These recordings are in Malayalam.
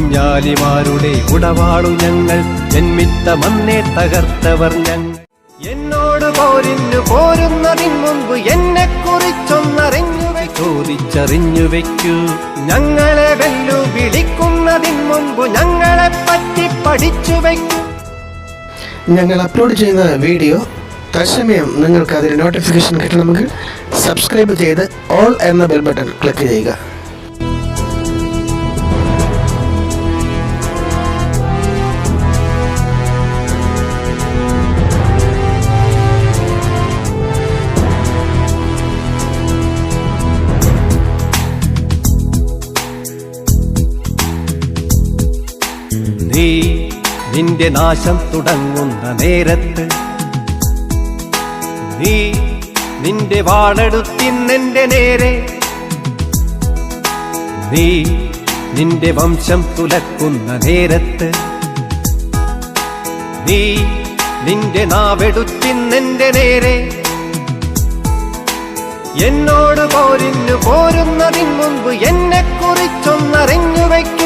കുഞ്ഞാലിമാരുടെ ഉടവാളു ഞങ്ങൾ. ജന്മിത്ത മണ്ണെ തകർത്തവർ ഞങ്ങൾ. എന്നോട് പോരിന്നു പോരുന്നതിന് മുമ്പ് എന്നെ കുറിച്ചൊന്നറിഞ്ഞു ചോദിച്ചറിഞ്ഞു വെക്കൂ. ഞങ്ങളെ വെല്ലു വിളിക്കുന്നതിന് മുമ്പ് ഞങ്ങളെ പറ്റി പഠിച്ചു വെക്കൂ. ഞങ്ങൾ അപ്ലോഡ് ചെയ്യുന്ന വീഡിയോ തത്സമയം നിങ്ങൾക്ക് അതിന് നോട്ടിഫിക്കേഷൻ കിട്ടണമെങ്കിൽ സബ്സ്ക്രൈബ് ചെയ്ത് ഓൾ എന്ന ബെൽ ബട്ടൺ ക്ലിക്ക് ചെയ്യുക. നീ നിന്റെ നാശം തുടങ്ങുന്ന നേരത്ത് നീ നിന്റെ വാളെടുത്തിന്നെന്റെ നേരെ നീ നിന്റെ വംശം തുലക്കുന്ന നേരത്ത് നീ നിന്റെ നാവെടുത്തിന്നെന്റെ നേരെ എന്നോട് പോരിന്നു പോരുന്നതിന് മുമ്പ് എന്നെ കുറിച്ചൊന്നറിഞ്ഞു വയ്ക്കും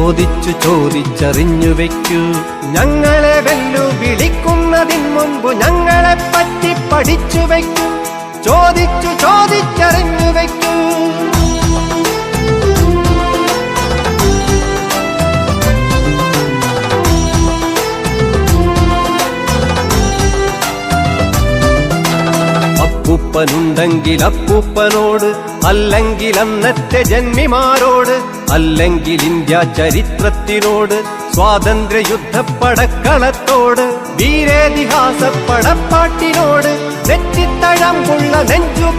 ചോദിച്ചു ചോദിച്ചറിഞ്ഞു വെക്കൂ. ഞങ്ങളെ വെല്ലു വിളിക്കുന്നതിന് മുമ്പ് ഞങ്ങളെ പറ്റി പഠിച്ചു വെക്കൂ. ചോദിച്ചു ചോദിച്ചറിഞ്ഞു വെക്കൂ. അപ്പൂപ്പനുണ്ടെങ്കിൽ അപ്പൂപ്പനോട് അല്ലെങ്കിൽ അന്നത്തെ ജന്മിമാരോട് അല്ലെങ്കിൽ ഇന്ത്യ ചരിത്രത്തിനോട് സ്വാതന്ത്ര്യ യുദ്ധപ്പടക്കളത്തോട് വീരേതിഹാസ പടപ്പാട്ടിനോട് നെറ്റിത്തഴമ്പുള്ള നെഞ്ചുക്കിനോട്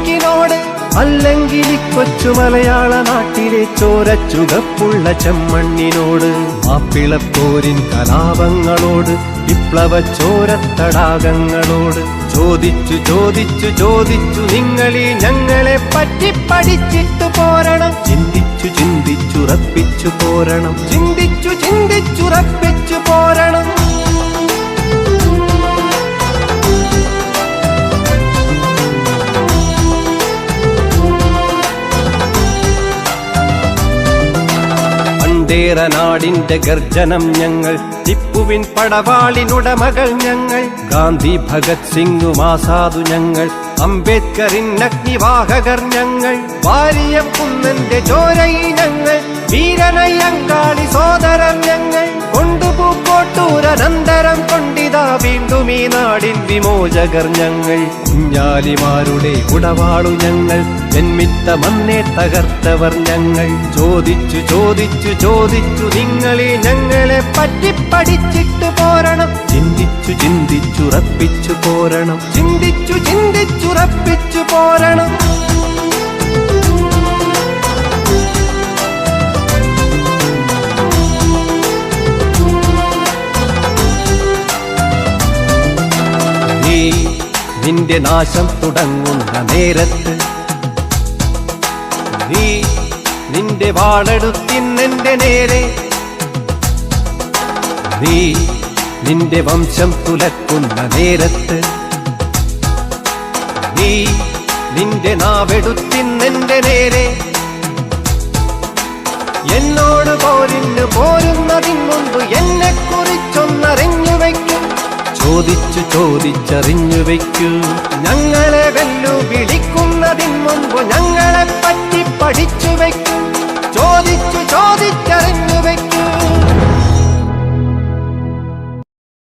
അല്ലെങ്കിൽ കൊച്ചു മലയാള നാട്ടിലെ ചോരച്ചുകപ്പുള്ള ചെമ്മണ്ണിനോട് മാപ്പിളപ്പോരിൻ കലാപങ്ങളോട് വിപ്ലവ ചോരത്തടാകങ്ങളോട് ചോദിച്ചു ചോദിച്ചു ചോദിച്ചു നിങ്ങളീ ഞങ്ങളെ പറ്റി പഠിച്ചിട്ടു പോരണം. ചിന്തിച്ചു ചിന്തിച്ചുറപ്പിച്ചു പോരണം. ചിന്തിച്ചു ചിന്തിച്ചുറപ്പിച്ചു പണ്ടേറ നാടിന്റെ ഗർജനം ഞങ്ങൾ. ടിപ്പുവിൻ പടവാളിനുടമകൾ ഞങ്ങൾ. ഗാന്ധി ഭഗത് സിംഗും ആസാദു ഞങ്ങൾ. അംബേദ്കറിൻ അഗ്നിവാഹകർ ഞങ്ങൾ. വാരിയം കുന്നന്റെ ചോരൈ ഞങ്ങൾ. വീരനയ്യങ്കാളി സോദരൻ ഞങ്ങൾ. കൊണ്ടുപൂക്കോട്ടൂരനന്തരം കൊണ്ടിതാ വീണ്ടും ഈ നാടിൻ വിമോചകർ ഞങ്ങൾ. കുഞ്ഞാലിമാരുടെ ഉടവാളു ഞങ്ങൾ. ജന്മിത്ത മണ്ണെ തകർത്തവർ ഞങ്ങൾ. ചോദിച്ചു ചോദിച്ചു ചോദിച്ചു നിങ്ങളെ ഞങ്ങളെ പറ്റി പഠിച്ചിട്ട് പോരണം. ചിന്തിച്ചു ചിന്തിച്ചുറപ്പിച്ചു പോരണം. ചിന്തിച്ചു ചിന്തിച്ചുറപ്പിച്ചു പോരണം. നിന്റെ നാശം തുടങ്ങുന്ന നേരത്ത് നീ നിന്റെ വാളെടുത്തിന്നെന്റെ നേരെ. നീ നിന്റെ വംശം തുലക്കുന്ന നേരത്ത് നീ നിന്റെ നാവെടുത്തിന്നെന്റെ നേരെ. എന്നോട് പോരിന് പോരുന്നതിന് മുമ്പ് ചോദിച്ചറിഞ്ഞു വയ്ക്കൂ ഞങ്ങളെ വെല്ലു വിളിക്കുന്നതിന് മുമ്പ് ഞങ്ങളെ